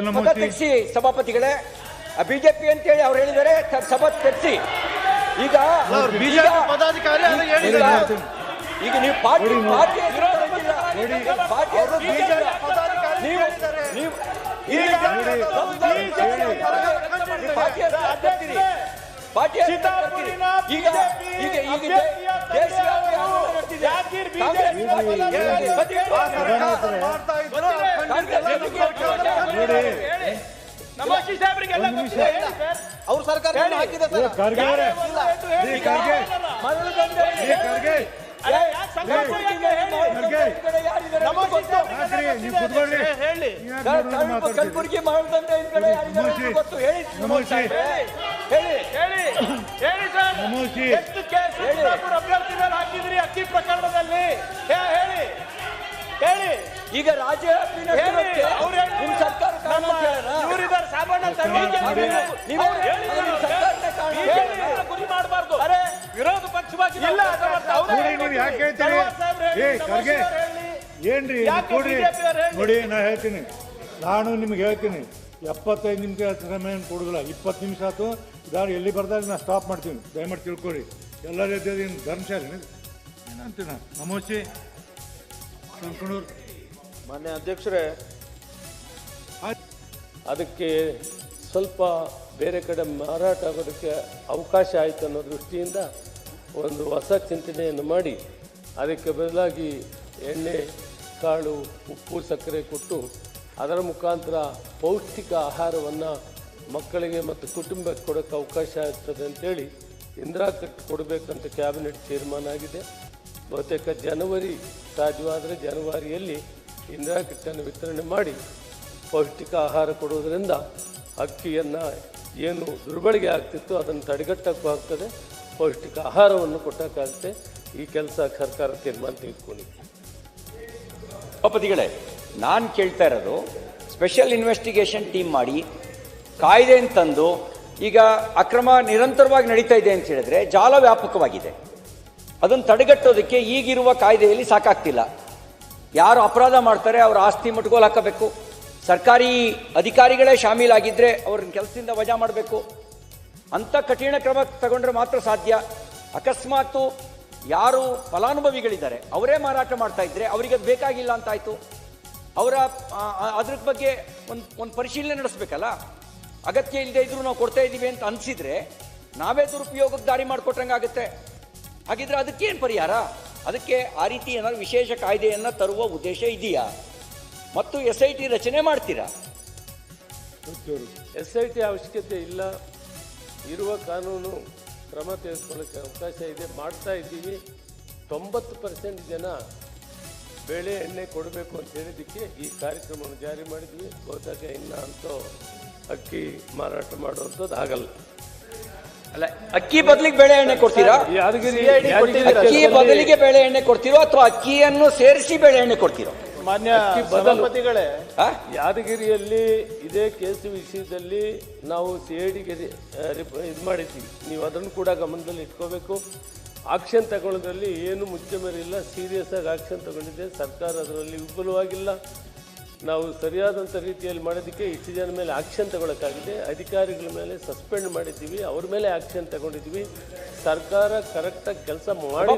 ನಮೋತಿ ತೆಗೆಸಿ ಸಭಾಪತಿಗಳೇ ಬಿಜೆಪಿ ಅಂತೇಳಿ ಅವ್ರು ಹೇಳಿದ್ದಾರೆ ಸಭಾ ತೆಗ್ಸಿ ಈಗ ಬಿಜೆಪಿ ಈಗ- ಪದಾಧಿಕಾರಿ ಈಗ- ಹೇಳಿದ್ದಾರೆ. ಈಗ ನೀವು ಪಾರ್ಟಿ ಪಾರ್ಟಿ ನೀವು ಪಾರ್ಟಿ. ಈಗ ಈಗ ಅವ್ರ ಸರ್ಕಾರ ಹಾಕಿದೆ? ಕಲಬುರಗಿ ಮರಳದಂತೆ ಹಿಂದ್ಗಡೆ ಯಾರಿದ್ದಾರೆ ಗೊತ್ತು ಹೇಳಿ. ಹೇಳಿ ಹೇಳಿ ಹೇಳಿ ಸರ್ ಎಷ್ಟು ಕೇಸ್ ಅಭ್ಯರ್ಥಿ ಮೇಲೆ ಹಾಕಿದ್ರಿ ಅಕ್ಕಿ ಪ್ರಕರಣದಲ್ಲಿ ಹೇಳಿ ಹೇಳಿ ಈಗ ರಾಜ್ಯ ಗುರಿ ಮಾಡಬಾರ್ದು. ವಿರೋಧ ಪಕ್ಷವಾಗಿ ಯಾಕೆ ಹೇಳ್ತೀರಿ. ಏನ್ರಿ ಕೊಡ್ರಿ? ನೋಡಿ ನಾ ಹೇಳ್ತೀನಿ. ನಾನು ನಿಮ್ಗೆ ಹೇಳ್ತೀನಿ. ಎಪ್ಪತ್ತೈದು ನಿಮಿಷ ಸಮಯ ಕೊಡೋದಿಲ್ಲ. ಇಪ್ಪತ್ತು ನಿಮಿಷ ಆಯ್ತು ಇದಾರು ಎಲ್ಲಿ ಬರ್ದಾಗ ನಾ ಸ್ಟಾಪ್ ಮಾಡ್ತೀನಿ. ದಯಮಾಡಿ ತಿಳ್ಕೊರಿ ಎಲ್ಲ ರೀತಿಯ ಧರ್ಮಶಾಲೆ ಏನಂತೀನ ನಮೋಸಿ ಸಂಕಣೂರು ಮಾನ್ಯ ಅಧ್ಯಕ್ಷರೇ, ಅದಕ್ಕೆ ಸ್ವಲ್ಪ ಬೇರೆ ಕಡೆ ಮಾರಾಟ ಆಗೋದಕ್ಕೆ ಅವಕಾಶ ಆಯಿತು ಅನ್ನೋ ದೃಷ್ಟಿಯಿಂದ ಒಂದು ಹೊಸ ಚಿಂತನೆಯನ್ನು ಮಾಡಿ, ಅದಕ್ಕೆ ಬದಲಾಗಿ ಎಣ್ಣೆ, ಕಾಳು, ಉಪ್ಪು, ಸಕ್ಕರೆ ಕೊಟ್ಟು ಅದರ ಮುಖಾಂತರ ಪೌಷ್ಟಿಕ ಆಹಾರವನ್ನು ಮಕ್ಕಳಿಗೆ ಮತ್ತು ಕುಟುಂಬಕ್ಕೆ ಕೊಡೋಕ್ಕೆ ಅವಕಾಶ ಆಗ್ತದೆ ಅಂತೇಳಿ ಇಂದಿರಾ ಕಟ್ ಕೊಡಬೇಕಂತ ಕ್ಯಾಬಿನೆಟ್ ತೀರ್ಮಾನ ಆಗಿದೆ. ಬಹುತೇಕ ಜನವರಿ ಸಾಧ್ಯವಾದರೆ ಜನವರಿಯಲ್ಲಿ ಇಂದಿರಾ ಕಿಟ್ಟನ್ನು ವಿತರಣೆ ಮಾಡಿ ಪೌಷ್ಟಿಕ ಆಹಾರ ಕೊಡುವುದರಿಂದ ಅಕ್ಕಿಯನ್ನು ಏನು ದುರ್ಬಳಕೆ ಆಗ್ತಿತ್ತು ಅದನ್ನು ತಡೆಗಟ್ಟಕ್ಕೂ ಆಗ್ತದೆ. ಪೌಷ್ಟಿಕ ಆಹಾರವನ್ನು ಕೊಟ್ಟಕ್ಕಾಗುತ್ತೆ. ಈ ಕೆಲಸ ಸರ್ಕಾರ ತೀರ್ಮಾನ ತೆಗೆದುಕೊಂಡಿದೆ. ಸಭಾಪತಿಗಳೇ ನಾನು ಕೇಳ್ತಾ ಇರೋದು ಸ್ಪೆಷಲ್ ಇನ್ವೆಸ್ಟಿಗೇಷನ್ ಟೀಮ್ ಮಾಡಿ ಕಾಯ್ದೆ ತಂದು ಈಗ ಅಕ್ರಮ ನಿರಂತರವಾಗಿ ನಡೀತಾ ಇದೆ ಅಂತ ಹೇಳಿದ್ರೆ ಜಾಲ ವ್ಯಾಪಕವಾಗಿದೆ. ಅದನ್ನು ತಡೆಗಟ್ಟೋದಕ್ಕೆ ಈಗಿರುವ ಕಾಯ್ದೆಯಲ್ಲಿ ಸಾಕಾಗ್ತಿಲ್ಲ. ಯಾರು ಅಪರಾಧ ಮಾಡ್ತಾರೆ ಅವರ ಆಸ್ತಿ ಮುಟ್ಗೋಲು ಹಾಕಬೇಕು. ಸರ್ಕಾರಿ ಅಧಿಕಾರಿಗಳೇ ಶಾಮೀಲಾಗಿದ್ದರೆ ಅವ್ರನ್ನ ಕೆಲಸದಿಂದ ವಜಾ ಮಾಡಬೇಕು. ಅಂಥ ಕಠಿಣ ಕ್ರಮ ತಗೊಂಡ್ರೆ ಮಾತ್ರ ಸಾಧ್ಯ. ಅಕಸ್ಮಾತು ಯಾರು ಫಲಾನುಭವಿಗಳಿದ್ದಾರೆ, ಅವರೇ ಮಾರಾಟ ಮಾಡ್ತಾ ಇದ್ರೆ ಅವರಿಗೆ ಅದು ಬೇಕಾಗಿಲ್ಲ ಅಂತಾಯಿತು ಅವರ ಅದ್ರ ಬಗ್ಗೆ ಒಂದು ಒಂದು ಪರಿಶೀಲನೆ ನಡೆಸಬೇಕಲ್ಲ? ಅಗತ್ಯ ಇಲ್ಲದೆ ಇದ್ರು ನಾವು ಕೊಡ್ತಾ ಇದ್ದೀವಿ ಅಂತ ಅನಿಸಿದರೆ ನಾವೇ ದುರುಪಯೋಗಕ್ಕೆ ದಾರಿ ಮಾಡಿಕೊಟ್ರಂಗಾಗುತ್ತೆ. ಹಾಗಿದ್ರೆ ಅದಕ್ಕೇನು ಪರಿಹಾರ? ಅದಕ್ಕೆ ಆ ರೀತಿ ಏನಾದ್ರು ವಿಶೇಷ ಕಾಯ್ದೆಯನ್ನು ತರುವ ಉದ್ದೇಶ ಇದೆಯಾ? ಮತ್ತು ಎಸ್ ಐ ಟಿ ರಚನೆ ಮಾಡ್ತೀರಾ? ಎಸ್ ಐ ಟಿ ಅವಶ್ಯಕತೆ ಇಲ್ಲ. ಇರುವ ಕಾನೂನು ಕ್ರಮ ತೆಗೆದುಕೊಳ್ಳೋಕ್ಕೆ ಅವಕಾಶ ಇದೆ. ಮಾಡ್ತಾ ಇದ್ದೀವಿ. ತೊಂಬತ್ತು ಪರ್ಸೆಂಟ್ ಜನ ಬೇಳೆ ಎಣ್ಣೆ ಕೊಡಬೇಕು ಅಂತ ಹೇಳಿದ್ದಕ್ಕೆ ಈ ಕಾರ್ಯಕ್ರಮವನ್ನು ಜಾರಿ ಮಾಡಿದ್ವಿ. ಹೋದಾಗ ಇನ್ನು ಅಂತೂ ಅಕ್ಕಿ ಮಾರಾಟ ಮಾಡುವಂಥದ್ದು ಆಗಲ್ಲ. ಅಲ್ಲ ಅಕ್ಕಿ ಬದಲಿಗೆ ಬೇಳೆ ಎಣ್ಣೆ ಕೊಡ್ತೀರಾ? ಯಾದಗಿರಿ ಅಕ್ಕಿ ಬದಲಿಗೆ ಬೇಳೆ ಎಣ್ಣೆ ಕೊಡ್ತೀರೋ ಅಥವಾ ಅಕ್ಕಿಯನ್ನು ಸೇರಿಸಿ ಬೇಳೆ ಎಣ್ಣೆ ಕೊಡ್ತೀರೋ? ಮಾನ್ಯ ಸಭಾಪತಿಗಳೇ ಯಾದಗಿರಿಯಲ್ಲಿ ಇದೇ ಕೇಸು ವಿಷಯದಲ್ಲಿ ನಾವು ಸಿ ಐ ಡಿಗೆ ಇದು ಮಾಡಿದ್ದೀವಿ. ನೀವು ಅದನ್ನು ಕೂಡ ಗಮನದಲ್ಲಿ ಇಟ್ಕೋಬೇಕು. ಆಕ್ಷನ್ ತಗೊಳ್ಳೋದ್ರಲ್ಲಿ ಏನು ಮುಚ್ಚಮರಿಲ್ಲ ಸೀರಿಯಸ್ ಆಗಿ ಆಕ್ಷನ್ ತಗೊಂಡಿದೆ ಸರ್ಕಾರ ಅದರಲ್ಲಿ ವಿಫಲವಾಗಿಲ್ಲ. ನಾವು ಸರಿಯಾದಂಥ ರೀತಿಯಲ್ಲಿ ಮಾಡೋದಕ್ಕೆ ಇಷ್ಟು ಜನ ಮೇಲೆ ಆಕ್ಷನ್ ತಗೊಳಕ್ಕಾಗಿದೆ. ಅಧಿಕಾರಿಗಳ ಮೇಲೆ ಸಸ್ಪೆಂಡ್ ಮಾಡಿದ್ದೀವಿ. ಅವ್ರ ಮೇಲೆ ಆಕ್ಷನ್ ತಗೊಂಡಿದ್ದೀವಿ. ಸರ್ಕಾರ ಕರೆಕ್ಟಾಗಿ ಕೆಲಸ ಮಾಡಿ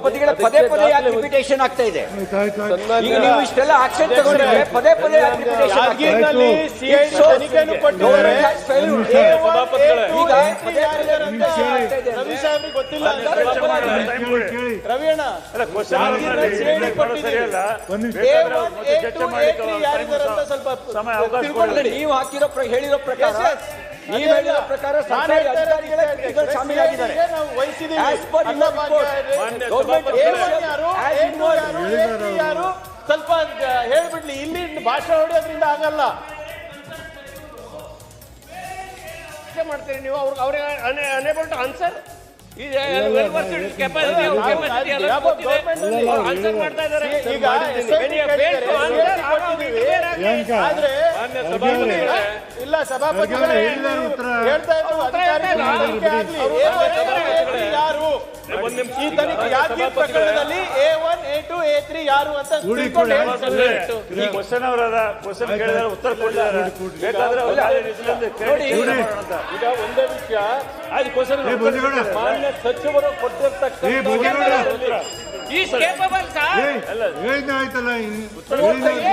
ಪದೇ ಪದೇ ಯಾಕೆ ರಿಪಿಟೇಷನ್ ಆಗ್ತಾ ಇದೆ? ಆಯ್ತು ಆಯ್ತು ಆಯ್ತು. ಈಗ ನೀವು ಇಷ್ಟೆಲ್ಲ ಆಕ್ಷನ್ ತಗೊಂಡಿದ್ರೆ ಪದೇ ಪದೇ ಯಾಕೆ ರಿಪಿಟೇಷನ್ ಆಗ್ತಾ ಇದೆ? ಯಾದಗಿರಿನಲ್ಲಿ ಸಿಐಡಿ So, ತನಿಖೆಯನ್ನು ಕೊಟ್ಟಿದ್ದಾರೆ. Government has failed. ಸಭಾಪತಿಗಳೇ. ಈಗ ಪದೇ ಪದೇ ನಿಮಿಷ. ಹೇಳಿ. ಆಗ್ತಾ ಇದೆ ರವಿ ಅಂದ್ರೆ ಸಾಹೇಬ್ರಿಗೆ ಗೊತ್ತಿಲ್ಲ ಕೇಳಿ ಕೇಳಿ. ರವಿ ಅಣ್ಣ ಯಾದಗಿರಿನಲ್ಲಿ ಸಿಐಡಿ ಕೊಟ್ಟಿದ್ದೀವಿ ಒಂದು ನಿಮಿಷ A one A two A three ಯಾರಿದ್ದಾರೆ ಅಂತ ಸ್ವಲ್ಪ ತಿಳ್ಕೊಳ್ಳಿ. ನೀವು ಹಾಕಿರೋ ಪ್ರ- ಹೇಳಿರೋ ಪ್ರಕಾರ Yes, yes. ನೀವು ಹೇಳಿರೋ ಪ್ರಕಾರ ನಾನು ಸರ್ಕಾರಿ ಹೇಳ್ತಾ ಇರೋದು ಅಧಿಕಾರಿಗಳೇ ಶಾಮೀಲಾಗಿದ್ದಾರೆ ನಾವು ವಹಿಸಿದ್ದೀವಿ. As per your Annabhagya report, ಇದೆ. ಮಾನ್ಯ Government ಎ ಸಭಾಪತಿಗಳೇ. ಒನ್ ಯಾರು As ಯಾರು ಯಾರು ಸ್ವಲ್ಪ ಹೇಳ್ಬಿಡ್ಲಿ ಇಲ್ಲಿ ಭಾಷೆ ಹೊಡೆಯೋದ್ರಿಂದ ಆಗಲ್ಲ ಮಾಡ್ತೀರಿ ನೀವು ಅವ್ರಿಗೆ ಅವ್ರಿಗೆ ಅನೇಬಲ್ ಟು ಆನ್ಸರ್ ಆನ್ಸರ್ ಮಾಡ್ತಾ ಇದ್ದಾರೆ. ಖರ್ಗೆ ಅವರೇ ಇಲ್ಲ ಸಭಾಪತಿಗಳೇ ಹೇಳ್ತಾ ಇದ್ರು ಅಧಿಕಾರಿಗಳು ತನಿಖೆ ಆಗ್ಲಿ. A1, A2, A3 ಯಾರು ಈ ತನಿಖೆ ಯಾದಗಿರಿ ಪ್ರಕರಣದಲ್ಲಿ A one A two A three ಯಾರು ಅಂತ ಈ ಕ್ವಶನ್ ಅವರದ ಕ್ವಶನ್ ಕೇಳಿದ್ರೆ ಉತ್ತರ ಕೊಟ್ಟಿದ್ದಾರೆ ಬೇಕಾದ್ರೆ ನೋಡಿ. ಈಗ ಒಂದೇ ವಿಷಯ ಆಯ್ತು ಕ್ವಶನ್ ಮಾನ್ಯ ಸಚಿವರು ಕೊಟ್ಟಿರ್ತಕ್ಕಂಥ ಈ ಕೇಪಬಲ್ ಸರ್ ಅಲ್ಲ ಆಯ್ತಲ್ಲ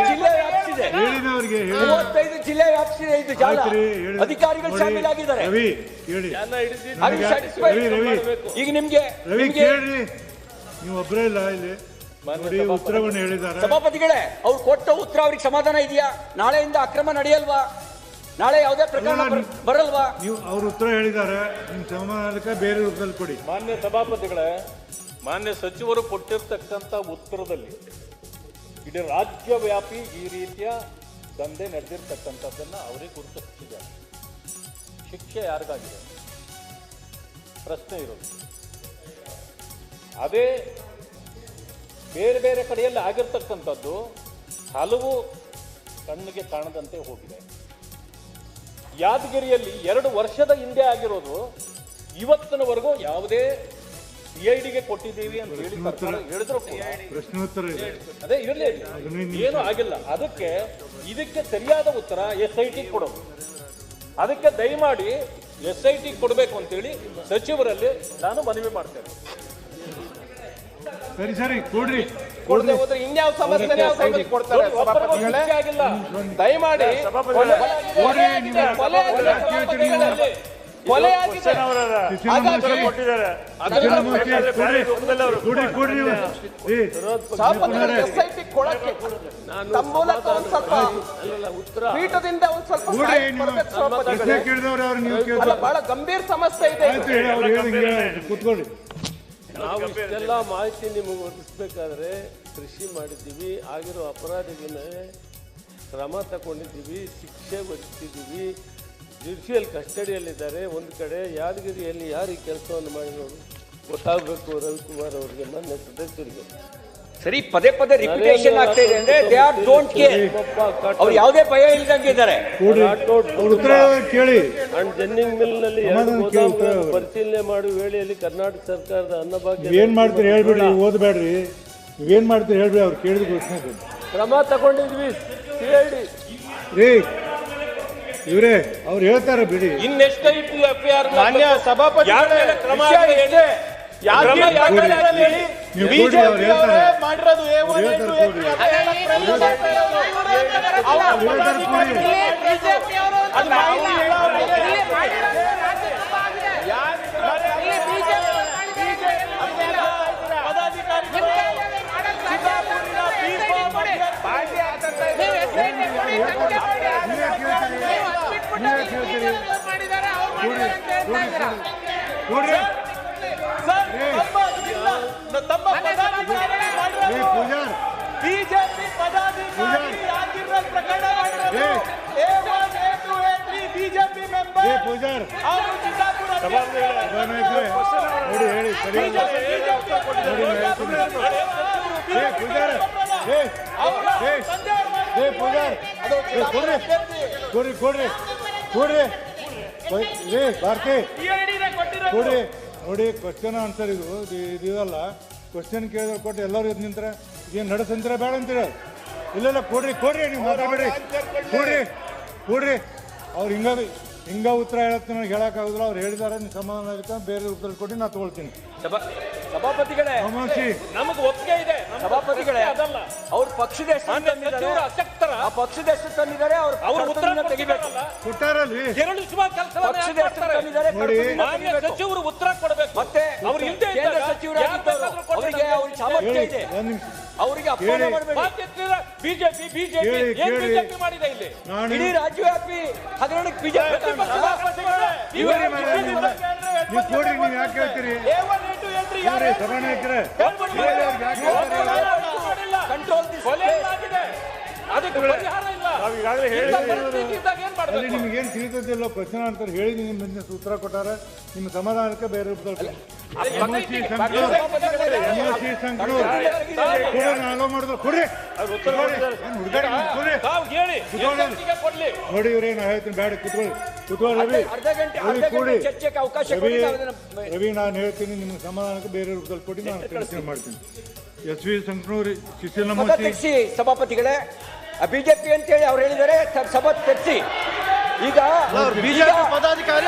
ಜಿಲ್ಲೆ ಹೇಳಿ. ಮೂವತ್ತೈದು ಜಿಲ್ಲೆ ವ್ಯಾಪ್ತಿದೆ ಇದು ಜಾಲ. ಅಧಿಕಾರಿಗಳು ಶಾಮೀಲಾಗಿದ್ದಾರೆ. ಈಗ ನಿಮ್ಗೆ ನೀವು ಒಬ್ಬರೇ ಇಲ್ಲ ಇಲ್ಲಿ. ಉತ್ತರವನ್ನು ಹೇಳಿದ್ದಾರೆ. ಸಭಾಪತಿಗಳೇ ಅವ್ರು ಕೊಟ್ಟ ಉತ್ತರ ಅವ್ರಿಗೆ ಸಮಾಧಾನ ಇದೆಯಾ? ನಾಳೆಯಿಂದ ಅಕ್ರಮ ನಡೆಯಲ್ವಾ? ನಾಳೆ ಯಾವುದೇ ಪ್ರಕರಣ ಬರಲ್ವಾ? ನೀವು ಅವ್ರ ಉತ್ತರ ಹೇಳಿದ್ದಾರೆ. ನಿಮ್ಮ ಸಮಾಧಾನಕ್ಕೆ ಬೇರೆ ರೂಪದಲ್ಲಿ ಕೊಡಿ. ಮಾನ್ಯ ಸಭಾಪತಿಗಳೇ ಮಾನ್ಯ ಸಚಿವರು ಕೊಟ್ಟಿರ್ತಕ್ಕಂಥ ಉತ್ತರದಲ್ಲಿ ಇಡೀ ರಾಜ್ಯವ್ಯಾಪಿ ಈ ರೀತಿಯ ದಂಧೆ ನಡೆದಿರ್ತಕ್ಕಂಥದ್ದನ್ನು ಅವರೇ ಗುರುತಿಸಿದ್ದಾರೆ. ಶಿಕ್ಷೆ ಯಾರಿಗಾಗಿದೆ? ಪ್ರಶ್ನೆ ಇರೋದು. ಅದೇ ಬೇರೆ ಬೇರೆ ಕಡೆಯಲ್ಲಿ ಆಗಿರ್ತಕ್ಕಂಥದ್ದು ಹಲವು ಕಣ್ಣಿಗೆ ಕಾಣದಂತೆ ಹೋಗಿದೆ. ಯಾದಗಿರಿಯಲ್ಲಿ ಎರಡು ವರ್ಷದ ಹಿಂದೆ ಆಗಿರೋದು ಇವತ್ತಿನವರೆಗೂ ಯಾವುದೇ ಸಿ ಐ ಡಿಗೆ ಕೊಟ್ಟಿದ್ದೀವಿ ಅಂತ ಹೇಳಿ ಸರ್ಕಾರ ಹೇಳಿದ್ರು ಪ್ರಶ್ನೋತ್ತರ ಇದೆ. ಅದೇ ಇರಲಿ ಏನು ಆಗಿಲ್ಲ. ಅದಕ್ಕೆ ಇದಕ್ಕೆ ಸರಿಯಾದ ಉತ್ತರ ಎಸ್ ಐ ಟಿ ಕೊಡೋದು. ಅದಕ್ಕೆ ದಯಮಾಡಿ ಎಸ್ ಐ ಟಿ ಕೊಡಬೇಕು ಅಂತೇಳಿ ಸಚಿವರಲ್ಲಿ ನಾನು ಮನವಿ ಮಾಡ್ತೇನೆ. ಸರಿ ಸರಿ ಕೊಡ್ರಿ. ಕೊಡದೆ ಹೋದ್ರೆ ಇನ್ಯಾವ ಸಮಸ್ಯೆ ಯಾವ ಸಮಸ್ಯೆ ಕೊಡ್ತಾರೆ? ಆಗಿಲ್ಲ. ದಯಮಾಡಿ ಕೊಲೆ ಆಗಿದೆ, ಕೊಲೆ ಆಗಿದೆ, ಸಭಾಪತಿಗಳಲ್ಲಿ. ಕೊಲೆ ಆಗಿದೆ ಕ್ವಶನ್ ಅವರದ ಶಿಶಿನಾಮೂರ್ತಿ ಕೊಟ್ಟಿದ್ದಾರೆ. ಶಿಶಿನಾಮೂರ್ತಿ ಕೊಡ್ರಿ ಒಂದಲ್ಲ ಅವರು ಕೊಡ್ರಿ ಕೊಡ್ರಿ ನೀವು. ಏ ಸಭಾಪತಿಗಳು ಎಸ್ ಐ ಟಿ ಕೊಡಕ್ಕೆ ತಮ್ಮ ಮೂಲಕ ಒಂದ್ ಸ್ವಲ್ಪ ಪೀಠದಿಂದ ಒಂದ್ ಸ್ವಲ್ಪ ಅಲ್ಲ ಬಹಳ ಗಂಭೀರ ಸಮಸ್ಯೆ ಇದೆ. ಕುತ್ಕೊಳ್ಳಿ. ನಾವು ಇಷ್ಟೆಲ್ಲ ಮಾಹಿತಿ ನಿಮಗೆ ಒದಗಿಸ್ಬೇಕಾದ್ರೆ ಕೃಷಿ ಮಾಡಿದ್ದೀವಿ ಆಗಿರೋ ಅಪರಾಧಿಗೆ ಕ್ರಮ ತಗೊಂಡಿದ್ದೀವಿ ಶಿಕ್ಷೆ ಒದಗಿಸಿದ್ದೀವಿ ಜುಡಿಷಿಯಲ್ ಕಸ್ಟಡಿಯಲ್ಲಿದ್ದಾರೆ. ಒಂದು ಕಡೆ ಯಾದಗಿರಿಯಲ್ಲಿ ಯಾರು ಈ ಕೆಲಸವನ್ನು ಮಾಡಿರೋರು ಗೊತ್ತಾಗಬೇಕು ರವಿಕುಮಾರ್ ಅವರಿಗೆ ಮಾನ್ಯ ಸದಸ್ಯರಿಗೆ. ಸರಿ ಪದೇ ಪದೇ ರಿಪಿಟೇಷನ್ ಆಗ್ತಾ ಇದೆ ಅಂದ್ರೆ ದೇ ಆರ್ ಡೋಂಟ್ ಕೇರ್ ಅವ್ರು ಯಾವುದೇ ಭಯ ಇಲ್ದಂಗೆ ಇದ್ದಾರೆ. ಕೇಳಿ. ಅಂಡ್ ಜೆನ್ನಿಂಗ್ ಮಿಲ್ನಲ್ಲಿ. ಪರಿಶೀಲನೆ ಮಾಡುವ ವೇಳೆಯಲ್ಲಿ ಕರ್ನಾಟಕ ಸರ್ಕಾರದ ಅನ್ನಭಾಗ್ಯ ಏನ್ ಮಾಡ್ತೀರಿ ಹೇಳ್ಬೇಡಿ ಓದಬೇಡ್ರಿ. ಏನ್ ಮಾಡ್ತೀರಿ ಹೇಳ್ಬೇಡಿ ಅವ್ರು ಕೇಳಿದ ಪ್ರಶ್ನೆ. ಕ್ರಮ ತಗೊಂಡಿದ್ವಿ. ಹೇಳಿ ಐ ಡಿ. ರೀ ಇವ್ರೇ ಅವ್ರು ಹೇಳ್ತಾರೆ ಬಿಡಿ. ಇನ್ನೆಷ್ಟು ಎಫ್ ಆರ್ ಮಾನ್ಯ ಸಭಾಪತಿ ಕ್ರಮ ವಿಷಯ ಆಗಿದೆ? ಇಷ್ಟೇ. ಪೂಜಾರ್. ನೋಡಿ ಹೇಳಿ ಪೂಜಾರ್. ಏ ಪೂಜಾರ್. ಕೊಡ್ರಿ. ಕೊಡ್ರಿ ಕೊಡ್ರಿ. ಕೊಡ್ರಿ. ಏ ಭಾರತಿ. ಕೊಡ್ರಿ. ನೋಡಿ ಕ್ವಶನ್ ಆನ್ಸರ್ ಇದು. ಇದು ಇದಲ್ಲ. ಕ್ವಶನ್ ಕೇಳಿದ್ರೆ ಕೊಟ್ಟು ಎಲ್ಲರೂ ಇದು ನಿಂತ್ರ. ಏನು ನಡೆಸಂತೀರ ಬೇಡ ಅಂತೀರ? ಇಲ್ಲ ಇಲ್ಲ ಕೊಡ್ರಿ ಕೊಡ್ರಿ ನೀವು ಮಾತಾಡ್ಬೇಡಿ. ಕೊಡ್ರಿ ಕೊಡ್ರಿ. ಅವ್ರು ಹಿಂಗ ಹಿಂಗ ಉತ್ತರ ಹೇಳತ್ತೆ ನನಗೆ ಹೇಳಕ್ಕಾಗುದಿಲ್ಲ ಅವ್ರು ಹೇಳಿದಾರೆ ನೀವು ಸಮಾಧಾನ ಆಗುತ್ತೆ ಬೇರೆ ಉತ್ತರ ಕೊಟ್ಟು ನಾ ತಗೊಳ್ತೀನಿ. ಸಭಾ ಸಭಾಪತಿಗಳೇ ನಮಗ್ ಒಪ್ಪಿಗೆ ಇದೆ. ಸಭಾಪತಿಗಳೇ ಅದಲ್ಲ. ಅವ್ರ ಪಕ್ಷದ ಹೆಸರು ಮಾನ್ಯ ತಂದಿದ್ದಾರೆ. ಸಚಿವರು ಅಶಕ್ತರ ಆ ಪಕ್ಷದ ಹೆಸರು ತಂದಿದ್ದಾರೆ ಅವ್ರ ಅವ್ರ ಉತ್ತರ ತೆಗಿಬೇಕು ಕೊಟ್ಟಾರಲ್ಲಿ. ಕೆರಳಿಸುವ ಪಕ್ಷದ ಹೆಸರು ಮಾಡ್ತಾರೆ? ತಂದಿದ್ದಾರೆ ನೋಡಿ. ಕರ್ತವ್ಯನ ಮಾನ್ಯ ಸಚಿವರು ಉತ್ತರ ಕೊಡಬೇಕು. ಮತ್ತೆ ಅವ್ರು ಇಲ್ಲದೆ ಕೇಂದ್ರ ಸಚಿವರಾಗಿದ್ದವರು ಅವರಿಗೆ ಅವ್ರಿಗೆ ಸಾಮರ್ಥ್ಯ ಹೇಳಿ ಇದೆ. ಒಂದು ನಿಮಿಷ. ಅವರಿಗೆ ಅಪಮಾನ ಹೇಳಿ. ಮಾಡಬೇಡಿ. ಬಿಜೆಪಿ ಬಿಜೆಪಿ ಕೇಳಿ, ಏನ್ ಕೇಳಿ. ಬಿಜೆಪಿ ಮಾಡಿದೆ ಇಲ್ಲಿ? ನಾನು ಇಡೀ ರಾಜ್ಯವ್ಯಾಪಿ ಹದಿನೇಳಕ್ಕೆ ಬಿಜೆಪಿ ನೀವು ಕೊಡ್ರಿ ನೀವು ಯಾಕೆ ಹೇಳ್ತೀರಿ ಹೇಳ್ತಾರೆ? ಕಂಟ್ರೋಲ್ ಕೊಲೆ ಆಗಿದೆ. ಅದಕ್ಕೆ ಪರಿಹಾರ ಇಲ್ಲ. ನಿಮ್ಗೇನು ತಿಳಿದಿಲ್ಲ ಪ್ರಶ್ನೆ ಅಂತಾರೆ ಹೇಳಿ ಉತ್ತರ ಕೊಟ್ಟಾರ. ನಿಮ್ಮ ಸಮಾಧಾನಕ್ಕೆ ಬೇರೆ ರೂಪದಲ್ಲಿ ಎಮ್ಎಸ್ಸಿ ಸಂಕನೂರ್ ಎಮ್ಎಸ್ಸಿ ಸಂಕನೂರ್ ಕೊಡ್ರಿ ನಾನು ಮಾಡಿದ್ರು ಕೊಡ್ರಿ ನೋಡಿ ಇವ್ರೇನ ನಾ ಹೇಳ್ತೀನಿ ಬೇಡ ಕುತ್ಕೊಳ್ಳಿ ಕುತ್ಕೊಳ್ಳಿ ರವಿ ರವಿ ಕೂಡಿ ಅವಕಾಶ ರವಿ ರವಿ ನಾನು ಹೇಳ್ತೀನಿ ನಿಮ್ಗೆ ಸಮಾಧಾನಕ್ಕೆ ಬೇರೆ ರೂಪದಲ್ಲಿ ಕೊಟ್ಟು ನಾನು ಕೆಲಸ ಮಾಡ್ತೀನಿ ಎಸ್ ವಿ ಸಂಕನೂರಿ ಶಿಶಿಲ ಸಭಾ ಸಭಾಪತಿಗಳೇ ಬಿಜೆಪಿ ಅಂತೇಳಿ ಅವ್ರು ಹೇಳಿದ್ದಾರೆ ಸಭಾ ತೆಗ್ಸಿ ಈಗ ಬಿಜೆಪಿ ಪದಾಧಿಕಾರಿ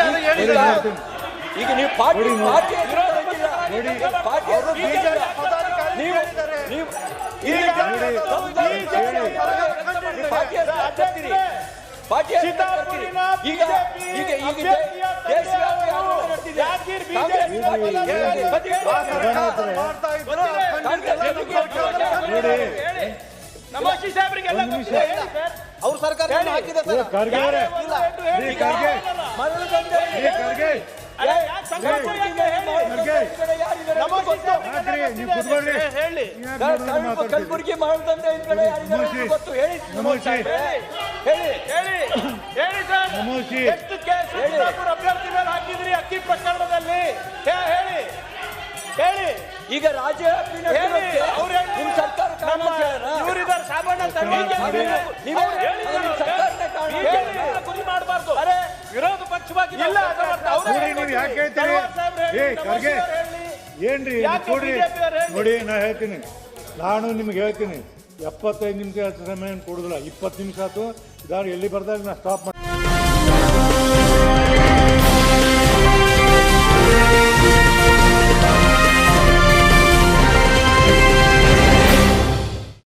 ಈಗ- ನೀವು ಪಾರ್ಟಿ ಪಾರ್ಟಿ ವಿರೋಧ ಪಾರ್ಟಿ ಈಗ ಈಗ ಈಗ ಅವ್ರ ಸರ್ಕಾರ ಏನು ಹಾಕಿದೆ ಖರ್ಗೆ ಖರ್ಗೆ ಹೇಳಿ? ಕಲಬುರಗಿ ಹಿಂದ್ಗಡೆ ಗೊತ್ತು. ಹೇಳಿ ಹೇಳಿ ಹೇಳಿ ಹೇಳಿ ಸರ್. ಎಷ್ಟು ಕೇಸ್ ಅಭ್ಯರ್ಥಿ ಮೇಲೆ ಹಾಕಿದ್ರಿ ಅಕ್ಕಿ ಪ್ರಕರಣದಲ್ಲಿ? ಹೇ- ಹೇಳಿ. ಹೇಳಿ. ಈಗ ರಾಜ ಹೇಳಿ. ಅವ್ರು ಹೇಳಿ. ನಿಮ್ ಸರ್ಕಾರ? ಇವರಿದ್ದಾರೆ ಸಾಬಣ್ಣ? ಗುರಿ ಮಾಡಬಾರ್ದು. ಅರೆ ವಿರೋಧ ಪಕ್ಷವಾಗಿ ಇಲ್ಲ, ಏನ್ರಿ ನೋಡಿ ಕೊಡ್ರಿ? ನೋಡಿ ನಾ ಹೇಳ್ತೀನಿ. ನಾನು ನಿಮ್ಗೆ ಹೇಳ್ತೀನಿ. ಎಪ್ಪತ್ತೈದು ನಿಮಿಷ ಸಮಯ ಕೊಡುದಿಲ್ಲ. ಇಪ್ಪತ್ತು ನಿಮಿಷ ಆಯ್ತು. ಇದಾರು ಎಲ್ಲಿ ಬರ್ದಾಗ ನಾ ಸ್ಟಾಪ್ ಮಾಡಿ